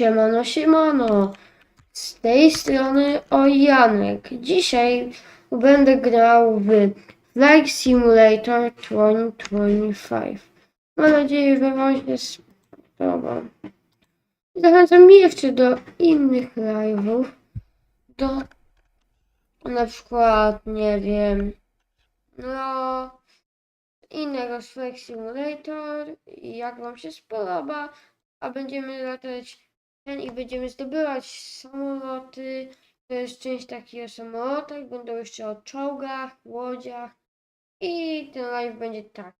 Siemano, siemano. Z tej strony Janek. Dzisiaj będę grał w Flight Simulator 2025. Mam nadzieję, że Wam się spodoba. Zachęcam jeszcze do innych live'ów. Do na przykład, nie wiem, no innego Flight Simulator jak Wam się spodoba, a będziemy latać ten i będziemy zdobywać samoloty. To jest część takich o samolotach, będą jeszcze o czołgach, łodziach i ten live będzie tak.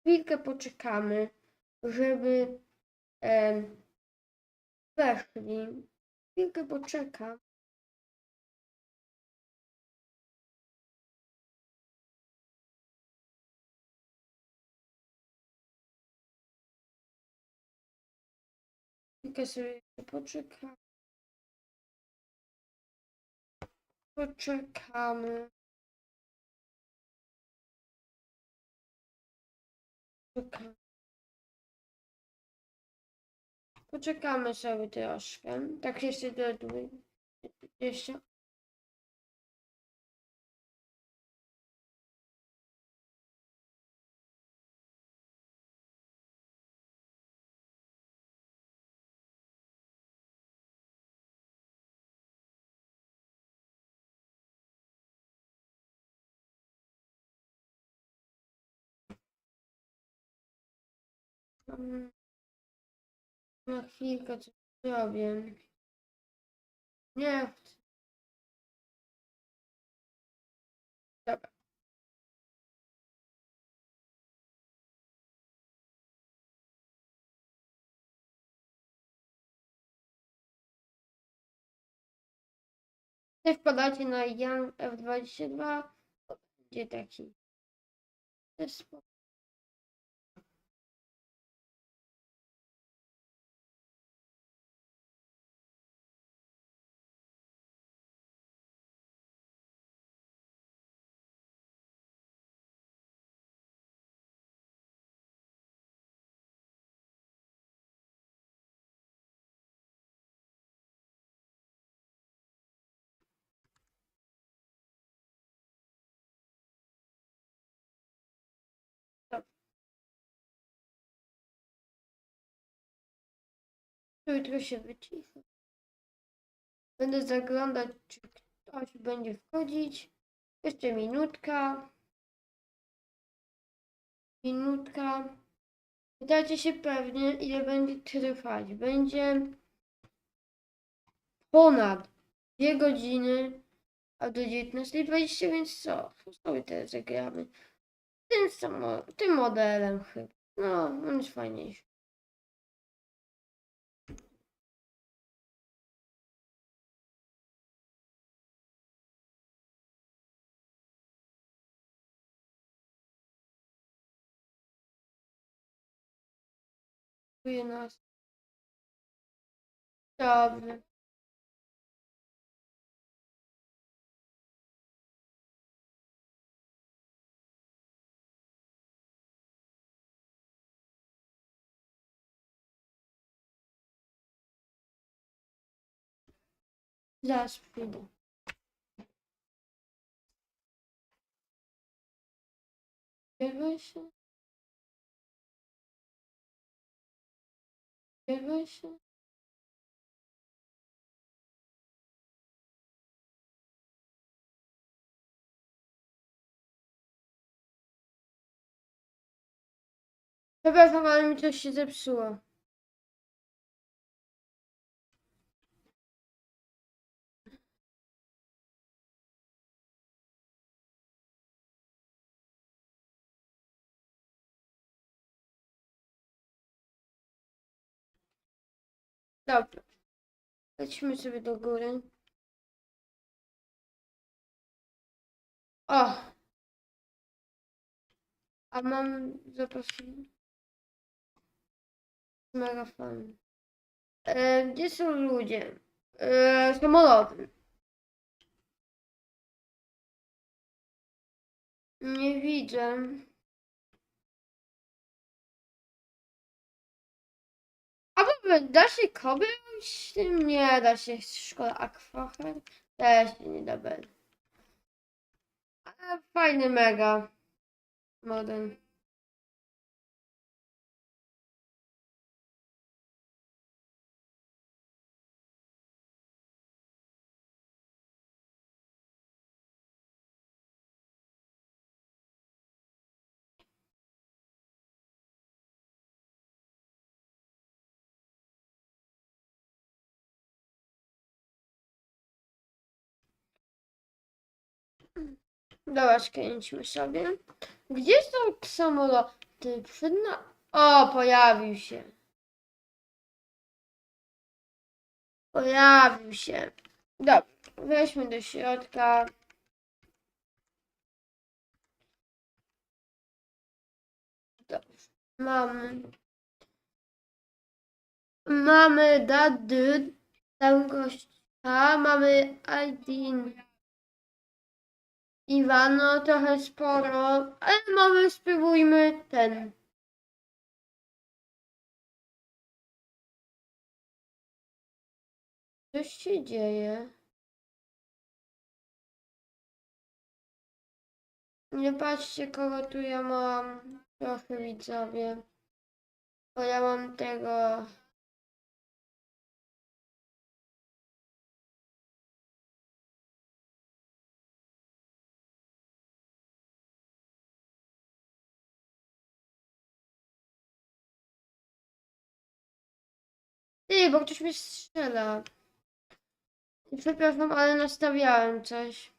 Chwilkę poczekamy, żeby em, weszli. Chwilkę poczekam. chwilkę sobie poczekamy. Poczekamy. Poczekamy. Poczekamy sobie troszkę. Tak jeszcze do 20. Na chwilkę coś zrobię. Nie. Dobra. Nie wpadacie na Jan F22, to będzie taki. Spoko. Jutro się wyciszę. Będę zaglądać, czy ktoś będzie wchodzić. Jeszcze minutka. Minutka. Pytacie się pewnie, ile będzie trwać. Będzie ponad 2 godziny, a do 19.20, więc co? Sobie teraz zagramy. Tym, samo, tym modelem chyba. No, on jest fajniejszy. Dziękuję nas. Dobrze. Zaraz przyjdę. Bierze się. Przepraszam, ale mi coś się zepsuło. Dobra. Lecimy sobie do góry. O! A mam zaproszenie. Mega fajnie. E, gdzie są ludzie? E, samoloty. Nie widzę. Da się koby robić z tym? Nie da się. Szkoda Aquaher też nie da bez. Ale fajny mega. Model. Dobra, skręćmy sobie. Gdzie są samoloty? Przed na... O, pojawił się. Pojawił się. Dobra, weźmy do środka. Dobrze. Mamy. Mamy dady. Tam gościa. Mamy Iwano, trochę sporo, ale mamy, spróbujmy ten. Coś się dzieje. Nie patrzcie, kogo tu ja mam. Trochę widzowie. Bo ja mam tego. Ty, bo ktoś mnie strzela. Przepraszam, ale nastawiałem coś.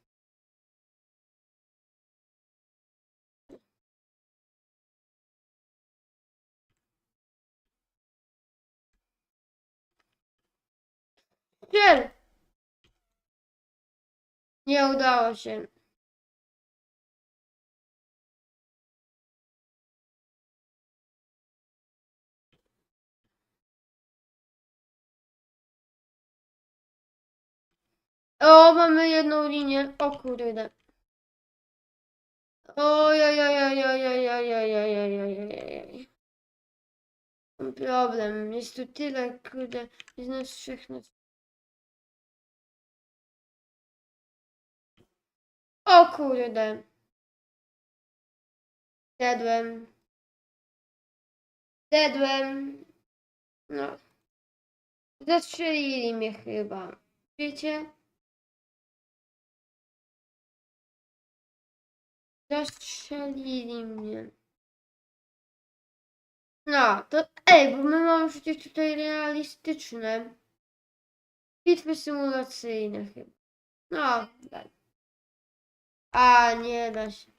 Strzel! Nie udało się. O, mamy jedną linię. O kurde. Ojojojojojojojojojojojojojojoj. Mam problem. Jest tu tyle, kurde. Jest nas trzech na... O kurde. Zjadłem. Zjadłem. No. Zastrzelili mnie chyba. Wiecie? Zastrzelili mnie. No, to ej, bo my mamy przecież tutaj realistyczne bitwy symulacyjne chyba. No, tak. A, nie da się.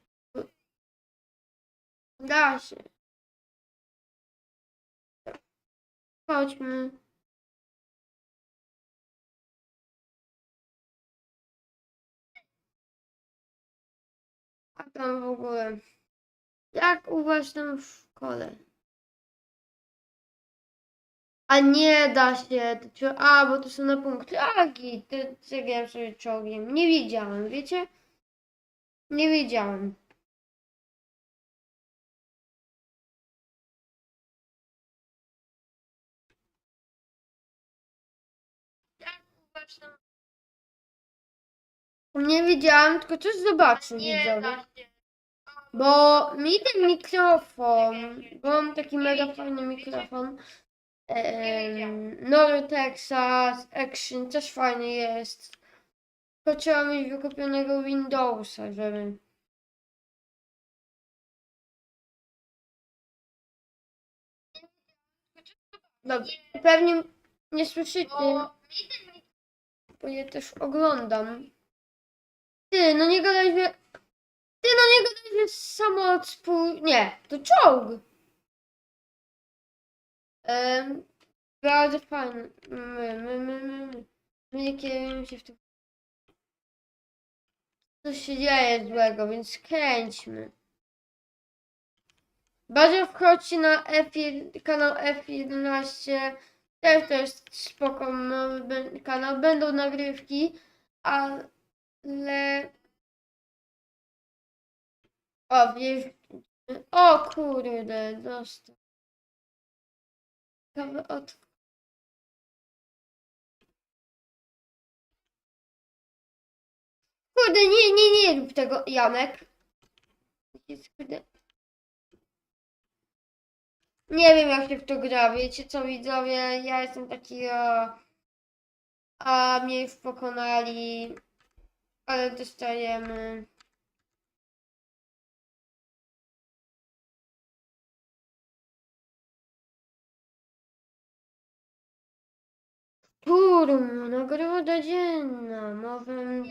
Da się. Chodźmy. Tam w ogóle. Jak u was tam w szkole? A nie da się. To, a, bo to są na punkty. A, git, to zagram sobie czołgiem. Nie wiedziałem, wiecie? Nie wiedziałem. Nie wiedziałem, tylko coś zobaczył widzowie. Bo mi ten mikrofon, bo mam taki mega fajny mikrofon. Nory Texas, Action też fajny jest. Trzeba mieć wykupionego Windowsa, żeby. Dobrze, pewnie nie słyszycie, bo je też oglądam. Ty, no nie gadaj, że... Ty, no nie gadaj, że samolot spół... Nie, to czołg. Em, bardzo fajny. My, my, my, my, my. My nie kierujemy się w tym. Co się dzieje złego, więc kręćmy. Bardzo wchodźcie na F1, kanał F11. Też to jest spoko kanał. Będą nagrywki, Le... O, wiesz... O kurde, dostał. Ciekawe od... Kurde, nie, nie, nie rób tego, Janek. Kurde. Nie wiem, jak się w to gra, wiecie co widzowie, ja jestem taki, a, a mnie już pokonali ale dostajemy... Turm, nagroda dzienna, nowym...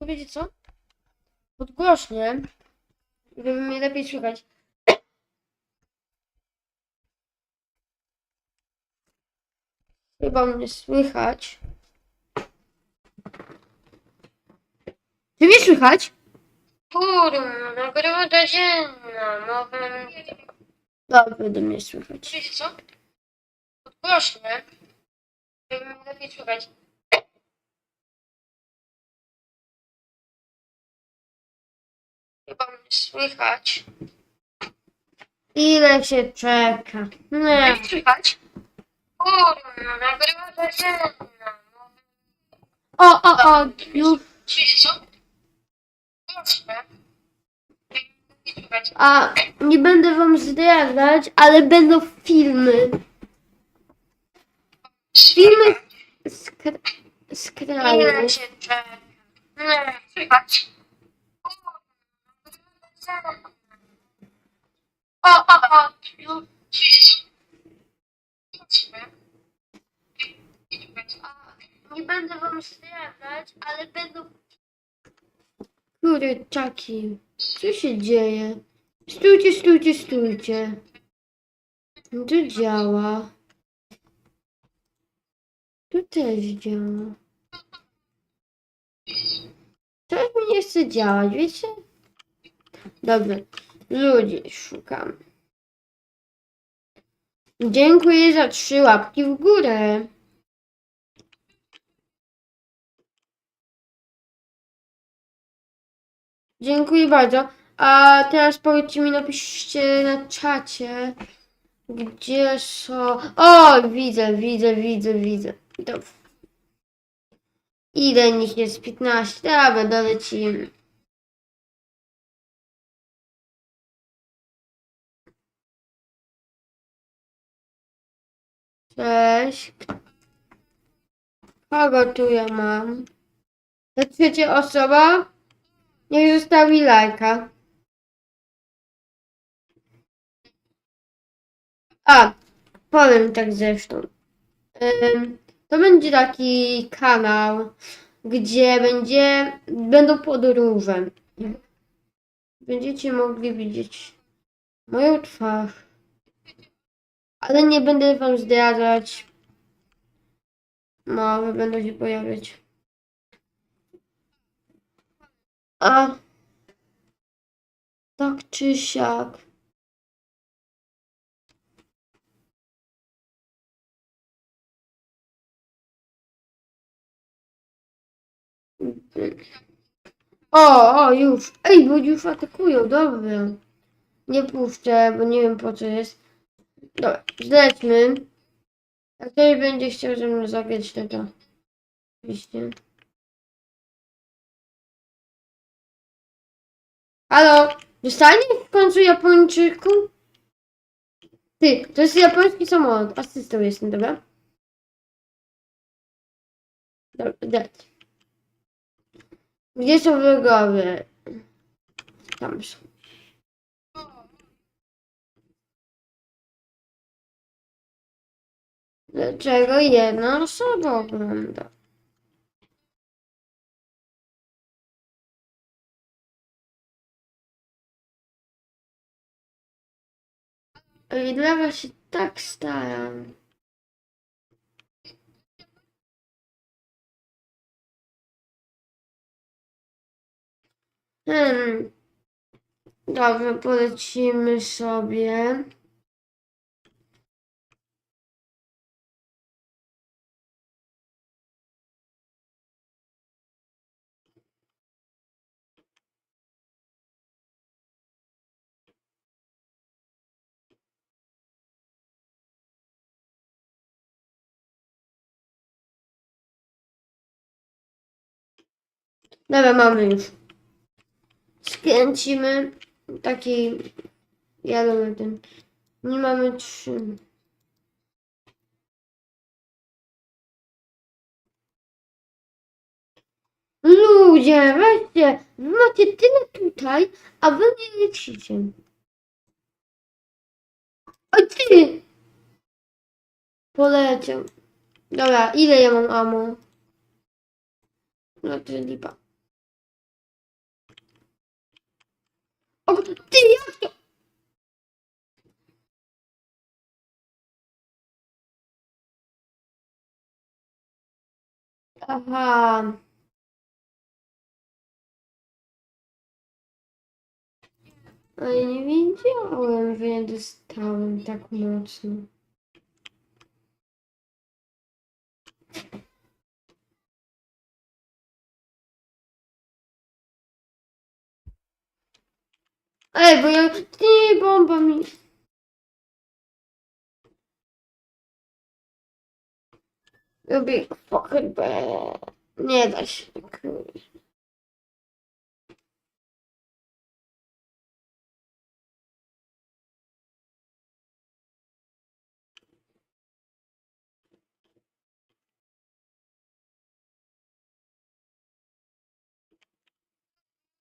Wiecie co? Podgłośnie, żeby mnie lepiej słychać. Chyba mnie słychać. Czy mnie słychać? Turm, nagroda dzienna, nowym... Dobrze, do mnie słychać. Wiecie co? Podgłośnie, żeby mnie lepiej słychać. Chyba mnie słychać. Ile się czeka? Nie. Słychać? Kurwa, nagroda dzienna. O, o, o, już. A nie będę wam zdradzać, ale będą filmy. Filmy z, kra- z kraju. O, o, o, już. Nie będę wam zdradzać, ale będą... Kurczaki, co się dzieje? Stójcie, stójcie, stójcie. To działa. Tu też działa. Coś mi nie chce działać, wiecie? Dobra, ludzi szukam. Dziękuję za trzy łapki w górę. Dziękuję bardzo. A teraz powiedzcie mi, napiszcie na czacie, gdzie są... O, widzę, widzę, widzę, widzę. Ile nich jest? 15. Dobra, dolecimy. Cześć. Kogo tu ja mam? To trzecia osoba? Niech zostawi lajka. A, powiem tak zresztą. To będzie taki kanał, gdzie będzie, będą podróże. Będziecie mogli widzieć moją twarz. Ale nie będę wam zdradzać. No, będą się pojawiać. A tak czy siak. O, o, już. Ej, bo już atakują, dobra. Nie puszczę, bo nie wiem po co jest. Dobra, zlećmy. Jak ktoś będzie chciał ze mną zagrać, to to. Oczywiście. Halo, dostanie w końcu Japończyku? Ty, to jest japoński samolot. Asystą jestem, dobra? Dać. Gdzie są wrogowie? Tam są. Dlaczego jedna osoba ogląda? Dla was się tak staram. Hmm. Dobrze, polecimy sobie. Dobra, mamy już. Skręcimy taki jeden, ten. Nie mamy trzy. Ludzie, weźcie, macie tyle tutaj, a wy nie lecicie. O ty! Poleciał. Dobra, ile ja mam amo? No to lipa. O, ty, jak to? Aha. Ale nie wiedziałem, że nie dostałem tak mocno. Ej, bo ja... Ty, bomba mi... Lubię pochybę. Nie da się.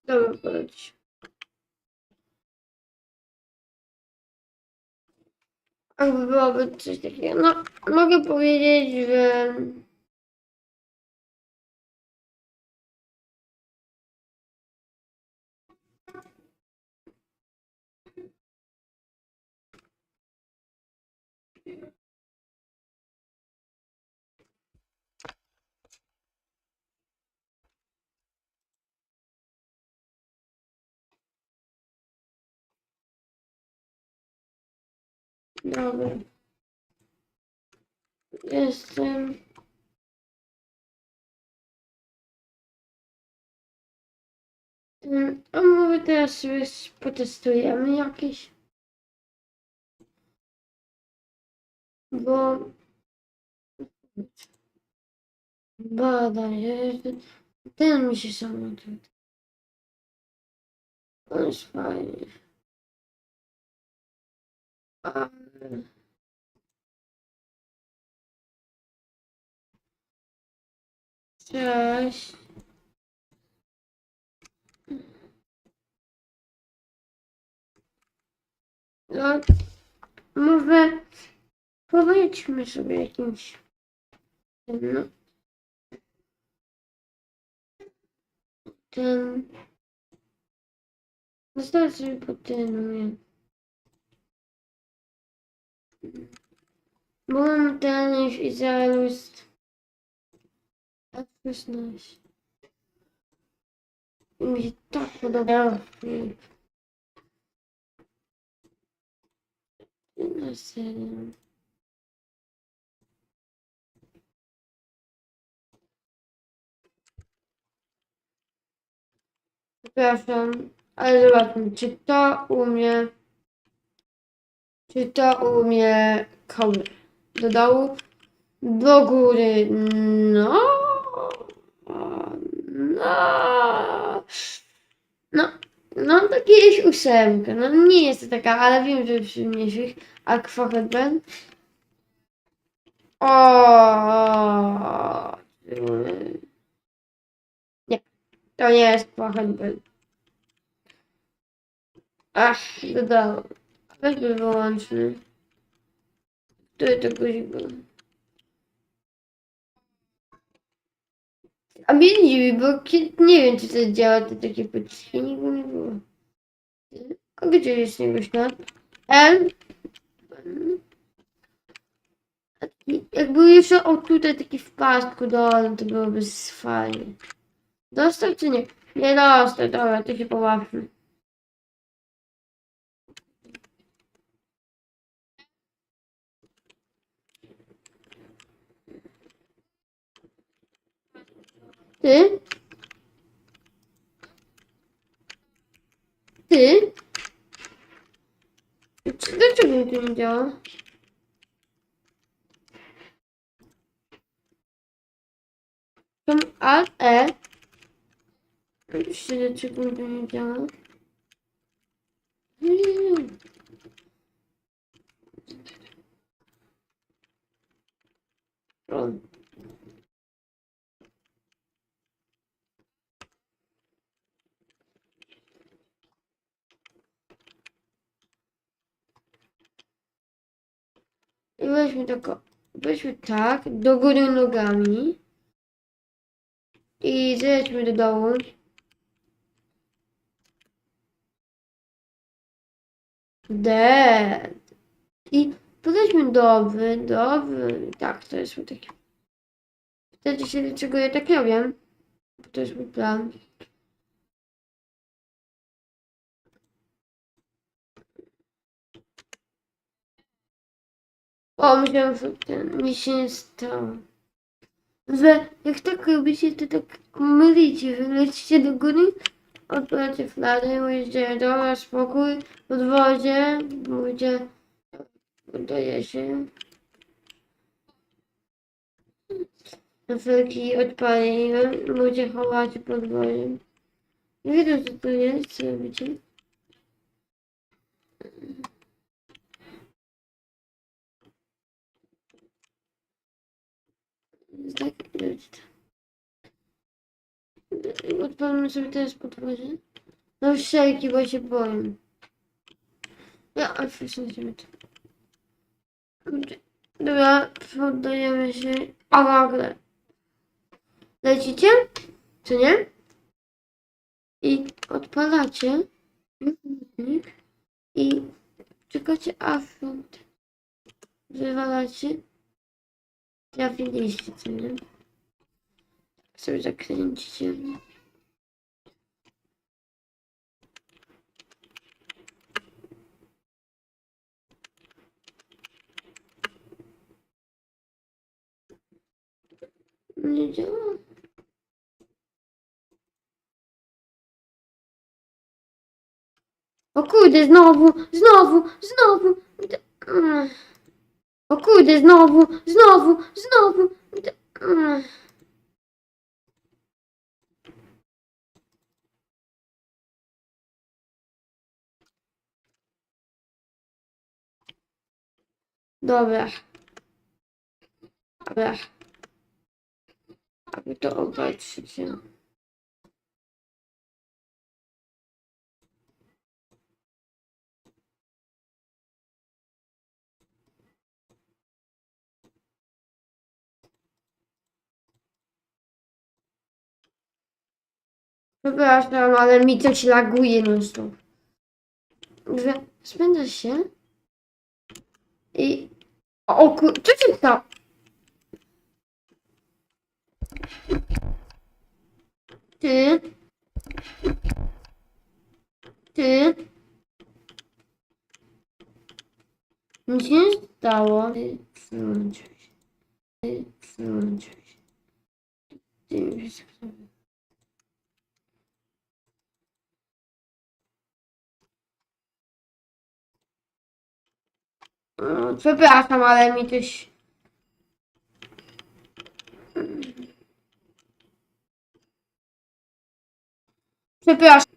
Dobra, poleć. Byłoby coś takiego. No, mogę powiedzieć, że. Dobra. Jestem. Mm, A może teraz sobie potestujemy jakieś? Bo... Badaj, ten mi się sam On jest fajny. Ale... Cześć. No, może powiedzmy sobie jakimś. No, ten. Zostawię sobie podtenuję. Bo mam ten już Izraelu jest. F16. I Mi się tak podoba. Na serio. Przepraszam, ale zobaczmy, czy to umie. Czy to umie kamer. Do dołu, do góry. No. No. No. No, takie jest ósemka. No, nie jest to taka, ale wiem, że przy mniejszych. Aquaheadband. O. Nie. To nie jest Aquaheadband. Ach, dodałem. Weźmy wyłączny. Który to guzik był? A mnie nie dziwi, bo nie wiem, czy to działa, te takie pociski, nigdy nie było. A gdzie jest niego ślad? L. Jak był jeszcze o tutaj taki w pasku dole, to byłoby fajnie. Dostał czy nie? Nie dostał, dobra, to się pobawmy. Ty? Ty? Czy- Dlaczego to nie działa? Tam Alt E. 4 sekundy nie działa. Nie. I weźmy tylko, weźmy tak, do góry nogami. I zejdźmy do dołu. Dead. I podejdźmy dobry, dobry. Tak, to jest mój taki. Wtedy się dlaczego ja tak robię. To jest mój plan. O, myślałem, że ten, mi się nie stało. Że jak tak robicie, to tak mylicie, że lecicie do góry, odpalacie flary, mówicie, dobra, spokój, podwozie, mówicie, udaje się. Felki odpaliłem, ludzie chowacie pod wojem. Nie wiem co to jest, co robicie. Tak, robicie to. Odpalmy sobie teraz podwozie. No wszelki, bo się boję. Ja, przesadzimy to. Dobra, poddajemy się. A nagle. Lecicie? Czy nie? I odpalacie. I czekacie aż wywalacie. Trafiliście, co nie? Sobie zakręcicie. Nie działa. O kurde, znowu, znowu, znowu. O kurde, znowu, znowu, znowu. Mm. Dobra. Dobra. Aby to obejrzeć. Przepraszam, ale mi coś laguje non stop. Że spędza się i... O kur... Co się stało? Ty? Ty? Nic się stało. Ty. Ty. Ty mi Mm, Przepraszam, ale mi coś... Przepraszam.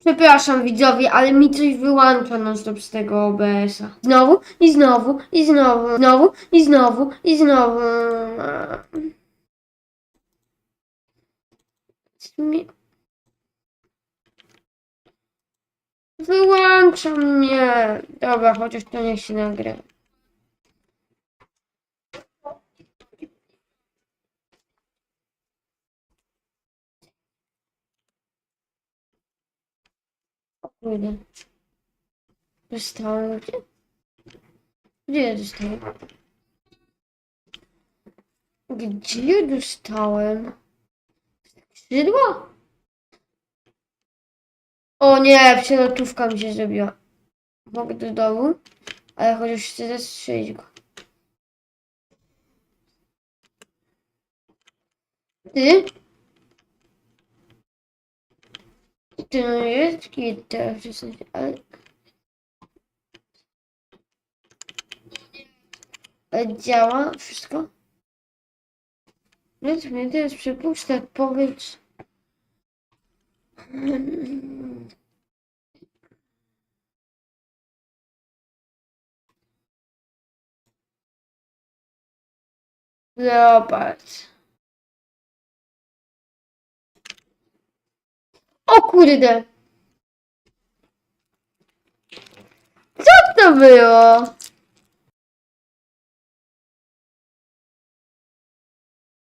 Przepraszam widzowie, ale mi coś wyłącza non stop z tego OBS-a. Znowu i znowu i znowu, znowu i znowu i znowu. Wyłącza mnie. Dobra, chociaż to niech się nagra. O kurde. Dostałem gdzie? Gdzie ja dostałem? Gdzie dostałem? Skrzydła? O nie, przelotówka mi się zrobiła. Mogę do dołu, ale chociaż chcę zastrzelić go. Ty? Ty no jest kit teraz w sensie, ale... Ale działa wszystko? Let mnie teraz przepuszczać powietrze. Leopard. O kurde! Co to było?